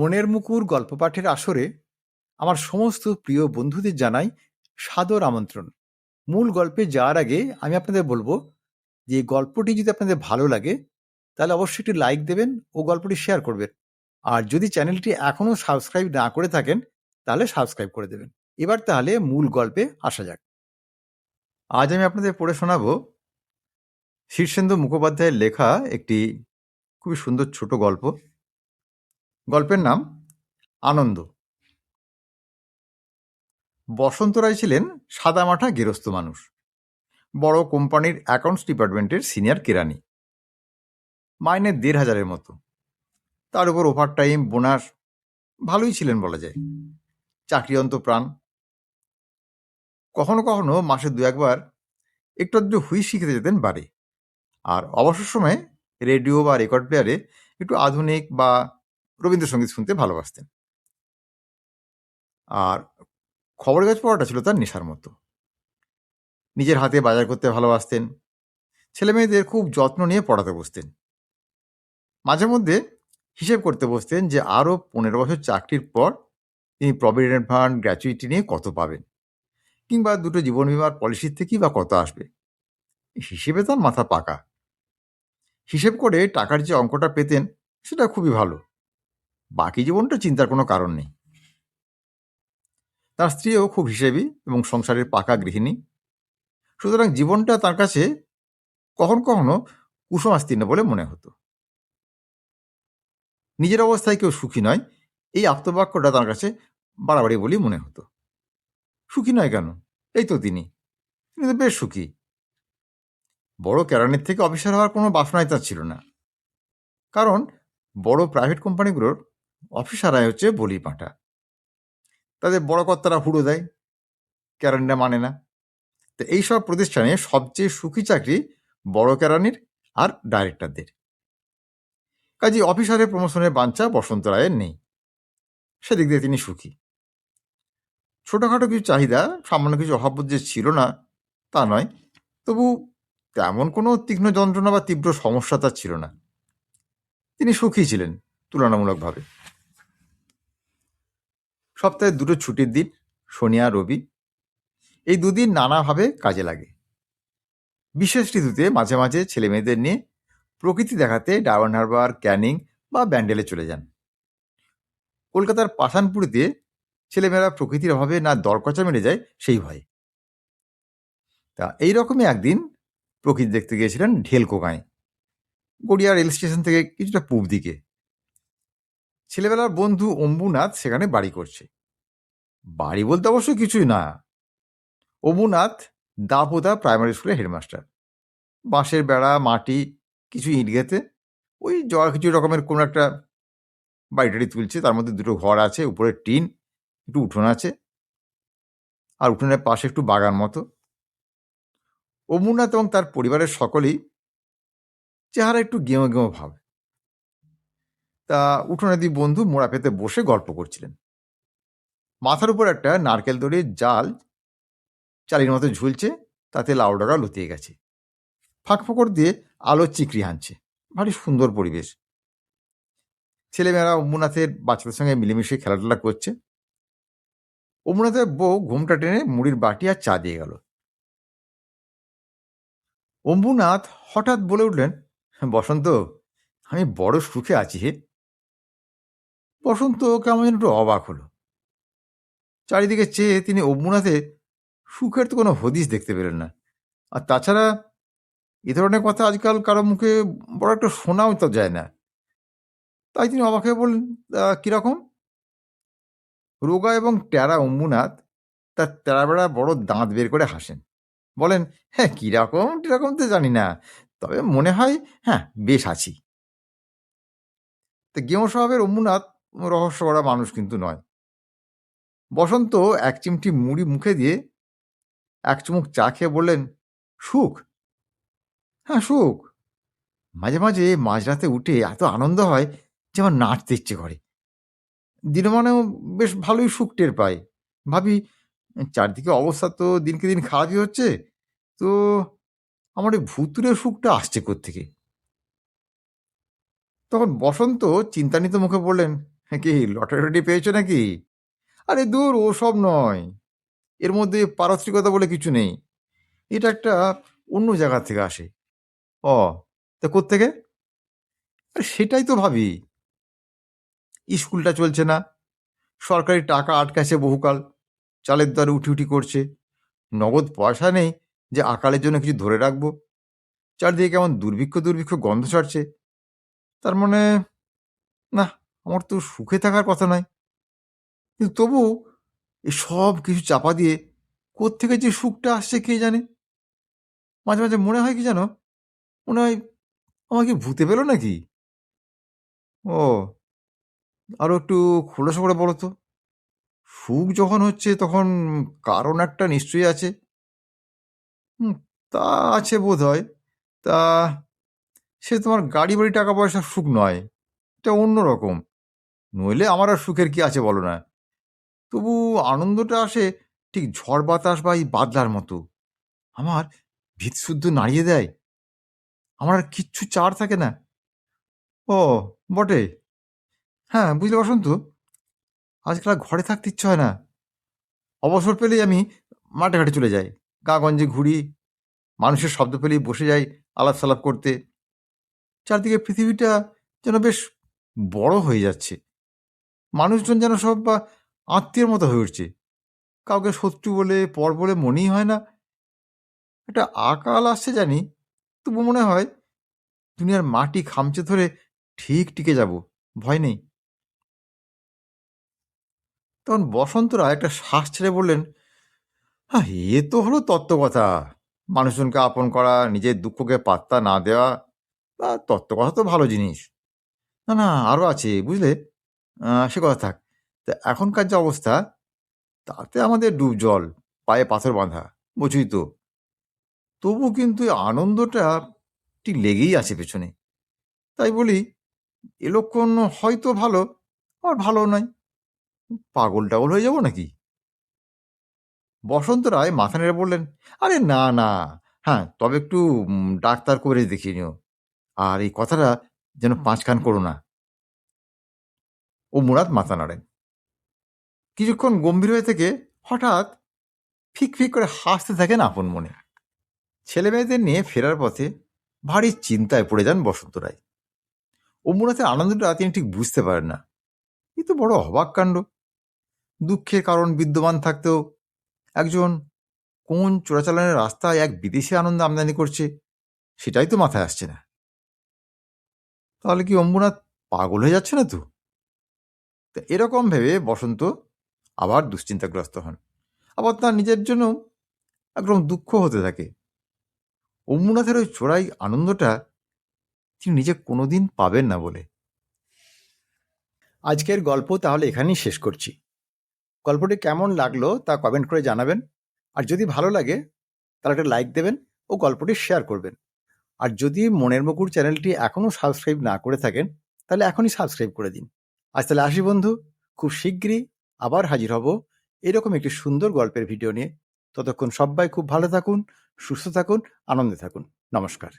মনের মুকুর গল্প পাঠের আসরে আমার সমস্ত প্রিয় বন্ধুদের জানাই সাদর আমন্ত্রণ। মূল গল্পে যাওয়ার আগে আমি আপনাদের বলব যে গল্পটি যদি আপনাদের ভালো লাগে, তাহলে অবশ্যই একটি লাইক দেবেন ও গল্পটি শেয়ার করবেন। আর যদি চ্যানেলটি এখনও সাবস্ক্রাইব না করে থাকেন, তাহলে সাবস্ক্রাইব করে দেবেন। এবার তাহলে মূল গল্পে আসা যাক। আজ আমি আপনাদের পড়ে শোনাবো শীর্ষেন্দু মুখোপাধ্যায়ের লেখা একটি খুবই সুন্দর ছোট গল্প। গল্পের নাম আনন্দ। বসন্ত রায় ছিলেন সাদামাঠা গেরস্ত মানুষ। বড় কোম্পানির অ্যাকাউন্টস ডিপার্টমেন্টের সিনিয়র কেরানি। মাইনে দেড় হাজারের মতো। তার উপর ওভার টাইম বোনাস ভালোই ছিলেন বলা যায়। চাকরি অন্ত প্রাণ। কখনো কখনো মাসে দু একবার একটু আধটু হুই শিখতে যেতেন বাড়ি। আর অবসর সময়ে রেডিও বা রেকর্ড প্লেয়ারে একটু আধুনিক বা রবীন্দ্রসঙ্গীত শুনতে ভালোবাসতেন। আর খবর গাছ পড়াটা ছিল তার নেশার মতো। নিজের হাতে বাজার করতে ভালোবাসতেন। ছেলে মেয়েদের খুব যত্ন নিয়ে পড়াতে বসতেন। মাঝে মধ্যে হিসেব করতে বসতেন যে আরও পনেরো বছর চাকরির পর তিনি প্রভিডেন্ট ফান্ড, গ্র্যাচুইটি নিয়ে কত পাবেন কিংবা দুটো জীবন বিমার পলিসির থেকেই বা কত আসবে। হিসেবে তার মাথা পাকা। হিসেব করে টাকার যে অঙ্কটা পেতেন সেটা খুবই ভালো। বাকি জীবনটা চিন্তার কোনো কারণ নেই। তার স্ত্রীও খুব হিসেবি এবং সংসারের পাকা গৃহিণী। সুতরাং জীবনটা তার কাছে কখন কখনো কুসমাস্তীর্ণ বলে মনে হতো। নিজের অবস্থায় কেউ সুখী নয়, এই আত্মবাক্যটা তার কাছে বাড়াবাড়ি বলেই মনে হতো। সুখী নয় কেন? এই তো তিনি। তিনি তো বেশ সুখী। বড় কেরানির থেকে অফিসার হওয়ার কোনো বাসনাই তার ছিল না। কারণ বড় প্রাইভেট কোম্পানিগুলোর অফিসারাই হচ্ছে বলি পাঁঠা তাদের বড় কর্তারা হুড়ো দেয় কেরানিরা মানে না। তো এইসব প্রতিষ্ঠানে সবচেয়ে সুখী চাকরি বড় কেরানির আর ডাইরেক্টরদের। কাজে অফিসারের প্রমোশনের বাঞ্ছা বসন্ত রায়ের নেই। সেদিক দিয়ে তিনি সুখী। ছোটখাটো কিছু চাহিদা, সামান্য কিছু অভাব যে ছিল না, তা নয়। তবু তেমন কোনো তীক্ষ্ণ যন্ত্রণা বা তীব্র সমস্যা তার ছিল না। তিনি সুখী ছিলেন তুলনামূলকভাবে। সপ্তাহে দুটো ছুটির দিন, শনি আর রবি। এই দুদিন নানাভাবে কাজে লাগে। বিশেষ ঋতুতে মাঝে মাঝে ছেলে মেয়েদের নিয়ে প্রকৃতি দেখাতে ডায়মন্ড হারবার, ক্যানিং বা ব্যান্ডেলে চলে যান। কলকাতার পাঠানপুরিতে ছেলেমেয়েরা প্রকৃতির অভাবে না দরকচা মেরে যায় সেই ভয়ে। তা এই রকমই একদিন প্রকৃতি দেখতে গিয়েছিলেন ঢেলকোকায়। গড়িয়া রেল স্টেশন থেকে কিছুটা পূব দিকে। ছেলেবেলার বন্ধু অম্বুনাথ সেখানে বাড়ি করছে। বাড়ি বলতে অবশ্য কিছুই না। অম্বুনাথ দাপোদা প্রাইমারি স্কুলের হেডমাস্টার। বাঁশের বেড়া, মাটি, কিছু ইট গেতে ওই জল কিছু রকমের কোনো একটা বাড়িটাড়ি তুলছে। তার মধ্যে দুটো ঘর আছে, উপরে টিন, একটু উঠোন আছে। আর উঠোনের পাশে একটু বাগান মতো। অমুনাথ এবং তার পরিবারের সকলেই চেহারা একটু গেঁয়ো গেঁয়ো ভাব। তা উঠোনে দি বন্ধু মোড়া পেতে বসে গল্প করছিলেন। মাথার উপর একটা নারকেল দড়ির জাল চালির মতো ঝুলছে, তাতে লাউ ডাগা লতিয়ে গেছে। ফাঁক ফোকর দিয়ে আলো চিকরি হানছে। ভারী সুন্দর পরিবেশ। ছেলেমেয়েরা অম্বুনাথের বাচ্চাদের সঙ্গে মিলেমিশে খেলাধুলা করছে। অম্বুনাথের বউ ঘুমটা টেনে মুড়ির বাটি আর চা দিয়ে গেল। অম্বুনাথ হঠাৎ বলে উঠলেন, বসন্ত, আমি বড় সুখে আছি হে। বসন্ত কেমন যেন একটু অবাক হলো। চারিদিকে চেয়ে তিনি অম্বুনাথে সুখের তো কোনো হদিস দেখতে পেলেন না। আর তাছাড়া এ ধরনের কথা আজকাল কারও মুখে বড় একটা শোনাও তো যায় না। তাই তিনি অবাক হয়ে বললেন কীরকম রোগা এবং ট্যারা অম্বুনাথ তার তেরাবেড়া বড় দাঁত বের করে হাসেন। বলেন হ্যাঁ কীরকম টিরকম তো জানি না, তবে মনে হয় হ্যাঁ বেশ আছি। তো গেঁয়ো স্বভাবের অম্বুনাথ রহস্য করা মানুষ কিন্তু নয়। বসন্ত এক চিমটি মুড়ি মুখে দিয়ে এক চুমুক চা খেয়ে বললেন, সুখ? হ্যাঁ সুখ। মাঝে মাঝে মাঝরাতে উঠে এত আনন্দ হয় যে আমার নাচতে ইচ্ছে করে। দিনমানেও বেশ ভালোই সুখ টের পাই ভাবি, চারদিকে অবস্থা তো দিনকে দিন খারাপই হচ্ছে, তো আমার এই ভুতুরের সুখটা আসছে থেকে তখন বসন্ত চিন্তান্বিত মুখে বললেন কি লটারি পেয়েছ নাকি? আরে দূর, ও সব নয়। এর মধ্যে পারস্ত্রিকতা বলে কিছু নেই। এটা একটা অন্য জায়গা থেকে আসে। ও, তা কোত্থেকে? আরে সেটাই তো ভাবি। স্কুলটা চলছে না। সরকারি টাকা আটকাছে বহুকাল। চালের দরে উঠি উঠি করছে। নগদ পয়সা নেই যে আকালের জন্য কিছু ধরে রাখব। চারদিকে কেমন দুর্ভিক্ষ দুর্ভিক্ষ গন্ধ ছাড়ছে। তার মানে না আমার তো সুখে থাকার কথা নয় কিন্তু তবু এই সব কিছু চাপা দিয়ে কোত্থেকে যে সুখটা আসছে কে জানে? মাঝে মাঝে মনে হয় কি জানো? মনে হয় আমাকে ভূতে পেল নাকি? ও, আরও একটু খোলসা করে বলো তো। সুখ যখন হচ্ছে তখন কারণ একটা নিশ্চয়ই আছে। তা আছে বোধ হয় তা সে তোমার গাড়ি বাড়ি টাকা পয়সার সুখ নয়। এটা অন্যরকম নইলে আমার আর সুখের কি আছে বলো না? তবু আনন্দটা আসে ঠিক ঝড় বাতাস বা এই বাদলার মতো। আমার ভিত শুদ্ধ নাড়িয়ে দেয়। আমার আর কিচ্ছু চার থাকে না। ও, বটে। হ্যাঁ বুঝলে বসন্ত? আজকাল ঘরে থাকতে ইচ্ছে হয় না। অবসর পেলেই আমি মাঠে ঘাটে চলে যাই। গাগঞ্জে ঘুরি। মানুষের শব্দ পেলেই বসে যাই আলাপ সালাপ করতে। চারদিকে পৃথিবীটা যেন বেশ বড় হয়ে যাচ্ছে। মানুষজন যেন সব আত্মীয়ের মতো হয়ে উঠছে। কাউকে শত্রু বলে, পর বলে মনেই হয় না। একটা আকাল আসছে জানি, তবু মনে হয় দুনিয়ার মাটি খামচে ধরে ঠিক টিকে যাব, ভয় নেই। তখন বসন্তরা একটা শ্বাস ছেড়ে বললেন হ্যাঁ এ তো হলো তত্ত্ব কথা মানুষজনকে আপন করা, নিজের দুঃখকে পাত্তা না দেওয়া, বা তত্ত্ব কথা তো ভালো জিনিস। না না আরও আছে, বুঝলে? সে কথা থাক। তা এখনকার যে অবস্থা, তাতে আমাদের ডুব জল, পায়ে পাথর বাঁধা বুঝুই তো। তবু কিন্তু আনন্দটা ঠিক লেগেই আছে পেছনে। তাই বলি, এ লক্ষণ হয়তো ভালো আর ভালো নয়। পাগল টাগল হয়ে যাব নাকি? বসন্ত রায় মাথা নেড়ে বললেন, আরে না না। হ্যাঁ তবে একটু ডাক্তার করে দেখিয়ে নিও। আর এই কথাটা যেন পাঁচখান করো না। ও মুরাদ মাথা নাড়েন। কিছুক্ষণ গম্ভীর হয়ে থেকে হঠাৎ ফিক ফিক করে হাসতে থাকেন আপন মনে। ছেলে মেয়েদের নিয়ে ফেরার পথে ভারী চিন্তায় পড়ে যান বসন্ত রায়। অমুনাথের আনন্দটা তিনি ঠিক বুঝতে পারেন না। এ তো বড় অবাক কাণ্ড। দুঃখের কারণ বিদ্যমান থাকতেও একজন কোন চোরাচালানের রাস্তায় এক বিদেশি আনন্দ আমদানি করছে, সেটাই তো মাথায় আসছে না। তাহলে কি অম্বুনাথ পাগল হয়ে যাচ্ছে না তো? তা এরকম ভেবে বসন্ত আবার দুশ্চিন্তাগ্রস্ত হন। আবার তার নিজের জন্য একরকম দুঃখ হতে থাকে। অম্বুনাথের ওই চোরাই আনন্দটা তিনি নিজে কোনোদিন পাবেন না বলে। আজকের গল্প তাহলে এখানেই শেষ করছি। গল্পটি কেমন লাগল তা কমেন্ট করে জানাবেন। আর যদি ভালো লাগে, তাহলে একটা লাইক দেবেন ও গল্পটি শেয়ার করবেন। আর যদি মনের মুকুর চ্যানেলটি এখনও সাবস্ক্রাইব না করে থাকেন, তাহলে এখনই সাবস্ক্রাইব করে দিন। আজ তাহলে আসি বন্ধু। খুব শীঘ্রই আবার হাজির হব এরকম একটি সুন্দর গল্পের ভিডিও নিয়ে। ততক্ষণ সবাই খুব ভালো থাকুন, সুস্থ থাকুন, আনন্দে থাকুন। নমস্কার।